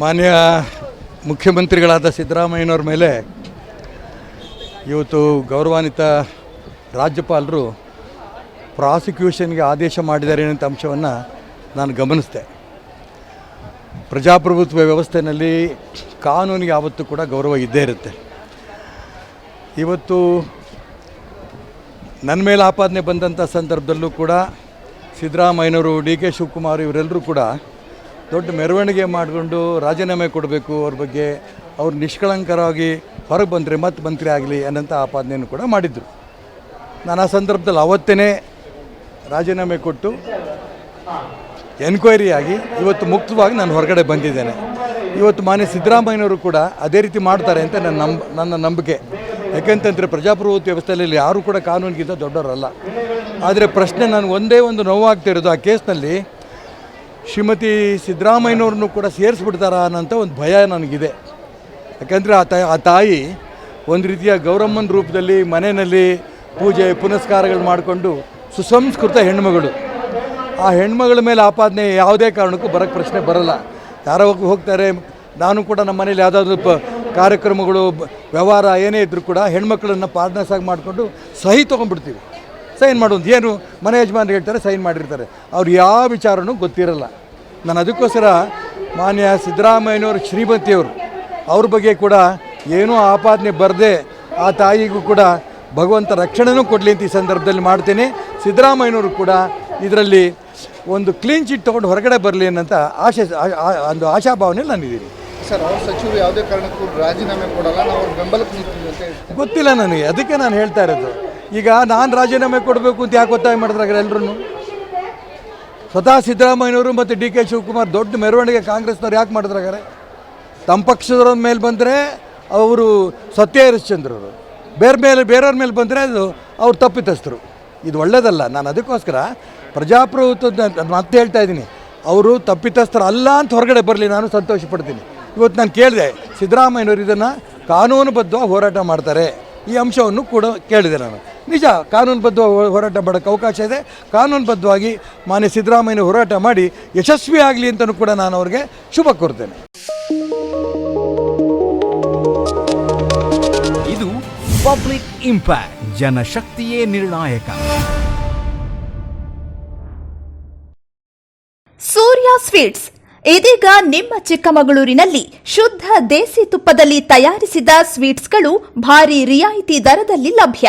ಮಾನ್ಯ ಮುಖ್ಯಮಂತ್ರಿಗಳಾದ ಸಿದ್ದರಾಮಯ್ಯನವ್ರ ಮೇಲೆ ಇವತ್ತು ಗೌರವಾನ್ವಿತ ರಾಜ್ಯಪಾಲರು ಪ್ರಾಸಿಕ್ಯೂಷನ್ಗೆ ಆದೇಶ ಮಾಡಿದ್ದಾರೆ ಅನ್ನೋ ಅಂಶವನ್ನು ನಾನು ಗಮನಿಸಿದೆ. ಪ್ರಜಾಪ್ರಭುತ್ವ ವ್ಯವಸ್ಥೆಯಲ್ಲಿ ಕಾನೂನಿಗೆ ಯಾವತ್ತೂ ಕೂಡ ಗೌರವ ಇದ್ದೇ ಇರುತ್ತೆ. ಇವತ್ತು ನನ್ನ ಮೇಲೆ ಆಪಾದನೆ ಬಂದಂಥ ಸಂದರ್ಭದಲ್ಲೂ ಕೂಡ ಸಿದ್ದರಾಮಯ್ಯನವರು ಡಿ ಕೆ ಶಿವಕುಮಾರ್ ಇವರೆಲ್ಲರೂ ಕೂಡ ದೊಡ್ಡ ಮೆರವಣಿಗೆ ಮಾಡಿಕೊಂಡು ರಾಜೀನಾಮೆ ಕೊಡಬೇಕು ಅವ್ರ ಬಗ್ಗೆ. ಅವ್ರು ನಿಷ್ಕಳಂಕರಾಗಿ ಹೊರಗೆ ಬಂದರೆ ಮತ್ತೆ ಮಂತ್ರಿ ಆಗಲಿ ಅನ್ನೋಂಥ ಆಪಾದನೆಯನ್ನು ಕೂಡ ಮಾಡಿದ್ದರು ನಾನು ಆ ಸಂದರ್ಭದಲ್ಲಿ ಅವತ್ತೇ ರಾಜೀನಾಮೆ ಕೊಟ್ಟು ಎನ್ಕ್ವೈರಿ ಆಗಿ ಇವತ್ತು ಮುಕ್ತವಾಗಿ ನಾನು ಹೊರಗಡೆ ಬಂದಿದ್ದೇನೆ. ಇವತ್ತು ಮಾನ್ಯ ಸಿದ್ದರಾಮಯ್ಯನವರು ಕೂಡ ಅದೇ ರೀತಿ ಮಾಡ್ತಾರೆ ಅಂತ ನನ್ನ ನಂಬ, ನನ್ನ ನಂಬಿಕೆ. ಯಾಕೆಂತಂದರೆ ಪ್ರಜಾಪ್ರಭುತ್ವ ವ್ಯವಸ್ಥೆಯಲ್ಲಿ ಯಾರೂ ಕೂಡ ಕಾನೂನಿಗಿಂತ ದೊಡ್ಡವರಲ್ಲ. ಆದರೆ ಪ್ರಶ್ನೆ ನನಗೆ ಒಂದೇ ಒಂದು ನೋವಾಗ್ತಿರೋದು ಆ ಕೇಸ್ನಲ್ಲಿ ಶ್ರೀಮತಿ ಸಿದ್ದರಾಮಯ್ಯನವ್ರನ್ನೂ ಕೂಡ ಸೇರಿಸ್ಬಿಡ್ತಾರಾ ಅನ್ನೋಂಥ ಒಂದು ಭಯ ನನಗಿದೆ. ಯಾಕಂದರೆ ಆ ತಾಯಿ ಆ ತಾಯಿ ಒಂದು ರೀತಿಯ ಗೌರಮ್ಮನ ರೂಪದಲ್ಲಿ ಮನೆಯಲ್ಲಿ ಪೂಜೆ, ಪುನಸ್ಕಾರಗಳು ಮಾಡಿಕೊಂಡು ಸುಸಂಸ್ಕೃತ ಹೆಣ್ಮಗಳು. ಆ ಹೆಣ್ಮಗಳ ಮೇಲೆ ಆಪಾದನೆ ಯಾವುದೇ ಕಾರಣಕ್ಕೂ ಬರೋಕ್ಕೆ ಪ್ರಶ್ನೆ ಬರಲ್ಲ. ಯಾರೋ ಹೋಗ್- ಹೋಗ್ತಾರೆ, ನಾನು ಕೂಡ ನಮ್ಮ ಮನೇಲಿ ಯಾವುದಾದ್ರೂ ಪ ಕಾರ್ಯಕ್ರಮಗಳು, ವ್ಯವಹಾರ ಏನೇ ಇದ್ದರೂ ಕೂಡ ಹೆಣ್ಮಕ್ಳನ್ನು ಪಾರ್ಟ್ನರ್ಸ್ ಆಗಿ ಮಾಡಿಕೊಂಡು ಸಹಿ ತೊಗೊಂಡ್ಬಿಡ್ತೀವಿ. ಸೈನ್ ಮಾಡೋದು ಏನು? ಮನೆ ಯಜಮಾನ್ರು ಹೇಳ್ತಾರೆ ಸೈನ್ ಮಾಡಿರ್ತಾರೆ. ಅವ್ರು ಯಾವ ವಿಚಾರನೂ ಗೊತ್ತಿರಲ್ಲ. ನಾನು ಅದಕ್ಕೋಸ್ಕರ ಮಾನ್ಯ ಸಿದ್ದರಾಮಯ್ಯನವರು ಶ್ರೀಮತಿಯವರು ಅವ್ರ ಬಗ್ಗೆ ಕೂಡ ಏನೂ ಆಪಾದನೆ ಬರದೆ ಆ ತಾಯಿಗೂ ಕೂಡ ಭಗವಂತ ರಕ್ಷಣೆನೂ ಕೊಡಲಿ ಅಂತ ಈ ಸಂದರ್ಭದಲ್ಲಿ ಮಾಡ್ತೇನೆ. ಸಿದ್ದರಾಮಯ್ಯನವರು ಕೂಡ ಇದರಲ್ಲಿ ಒಂದು ಕ್ಲೀನ್ ಚಿಟ್ ತೊಗೊಂಡು ಹೊರಗಡೆ ಬರಲಿ ಅನ್ನೋಂಥ ಆಶೆ ಒಂದು ಆಶಾಭಾವನೆಯಲ್ಲಿ ನಾನಿದ್ದೀನಿ ಸರ್ ಅವ್ರ ಸಚಿವರು ಯಾವುದೇ ಕಾರಣಕ್ಕೂ ರಾಜೀನಾಮೆ ಕೊಡಲ್ಲ ನಾವು ಬೆಂಬಲಕ್ಕೆ ಗೊತ್ತಿಲ್ಲ ನನಗೆ. ಅದಕ್ಕೆ ನಾನು ಹೇಳ್ತಾ ಇರೋದು. ಈಗ ನಾನು ರಾಜೀನಾಮೆ ಕೊಡಬೇಕು ಅಂತ ಯಾಕೆ ಒತ್ತಾಯ ಮಾಡಿದ್ರಾಗ ಎಲ್ಲರೂ ಸ್ವತಃ ಸಿದ್ದರಾಮಯ್ಯನವರು ಮತ್ತು ಡಿ ಕೆ ಶಿವಕುಮಾರ್ ದೊಡ್ಡ ಮೆರವಣಿಗೆ ಕಾಂಗ್ರೆಸ್ನವ್ರು ಯಾಕೆ ಮಾಡಿದ್ರಾಗಾರೆ ತಮ್ಮ ಪಕ್ಷದವ್ರ ಮೇಲೆ ಬಂದರೆ ಅವರು ಸತ್ಯ ಹರಿಶ್ಚಂದ್ರರು ಬೇರೆ ಮೇಲೆ, ಬೇರೆಯವ್ರ ಮೇಲೆ ಬಂದರೆ ಅದು ಅವ್ರು ತಪ್ಪಿತಸ್ಥರು. ಇದು ಒಳ್ಳೆಯದಲ್ಲ ನಾನು ಅದಕ್ಕೋಸ್ಕರ ಪ್ರಜಾಪ್ರಭುತ್ವದ ಮತ್ತೆ ಹೇಳ್ತಾ ಇದ್ದೀನಿ. ಅವರು ತಪ್ಪಿತಸ್ಥರು ಅಲ್ಲ ಅಂತ ಹೊರಗಡೆ ಬರಲಿ, ನಾನು ಸಂತೋಷ ಪಡ್ತೀನಿ ಇವತ್ತು ನಾನು ಕೇಳಿದೆ, ಸಿದ್ದರಾಮಯ್ಯನವರು ಇದನ್ನು ಕಾನೂನುಬದ್ಧವಾಗಿ ಹೋರಾಟ ಮಾಡ್ತಾರೆ. ಈ ಅಂಶವನ್ನು ಕೂಡ ಕೇಳಿದೆ ನಾನು. ನಿಜ ಕಾನೂನುಬದ್ಧ ಹೋರಾಟ ಮಾಡೋಕ್ಕೆ ಅವಕಾಶ ಇದೆ. ಕಾನೂನುಬದ್ಧವಾಗಿ ಮಾನ್ಯ ಸಿದ್ದರಾಮಯ್ಯ ಹೋರಾಟ ಮಾಡಿ ಯಶಸ್ವಿ ಆಗಲಿ ಅಂತಲೂ ಕೂಡ ನಾನು ಅವ್ರಿಗೆ ಶುಭ ಕೋರ್ತೇನೆ ಇದು ಪಬ್ಲಿಕ್ ಇಂಪ್ಯಾಕ್ಟ್ ಜನಶಕ್ತಿಯೇ ನಿರ್ಣಾಯಕ. ಸೂರ್ಯ ಸ್ವೀಟ್ಸ್. ಇದೀಗ ನಿಮ್ಮ ಚಿಕ್ಕಮಗಳೂರಿನಲ್ಲಿ ಶುದ್ಧ ದೇಸಿ ತುಪ್ಪದಲ್ಲಿ ತಯಾರಿಸಿದ ಸ್ವೀಟ್ಸ್ಗಳು ಭಾರಿ ರಿಯಾಯಿತಿ ದರದಲ್ಲಿ ಲಭ್ಯ.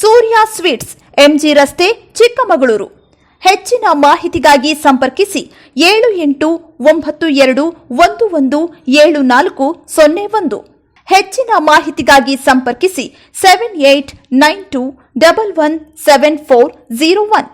ಸೂರ್ಯ ಸ್ವೀಟ್ಸ್, ಎಂಜಿ ರಸ್ತೆ, ಚಿಕ್ಕಮಗಳೂರು. ಹೆಚ್ಚಿನ ಮಾಹಿತಿಗಾಗಿ ಸಂಪರ್ಕಿಸಿ ಏಳು ಎಂಟು ಒಂಬತ್ತು ಎರಡು ಒಂದು ಒಂದು ಏಳು ನಾಲ್ಕು ಸೊನ್ನೆ ಒಂದು. ಹೆಚ್ಚಿನ ಮಾಹಿತಿಗಾಗಿ ಸಂಪರ್ಕಿಸಿ seven eight nine two double one seven four zero one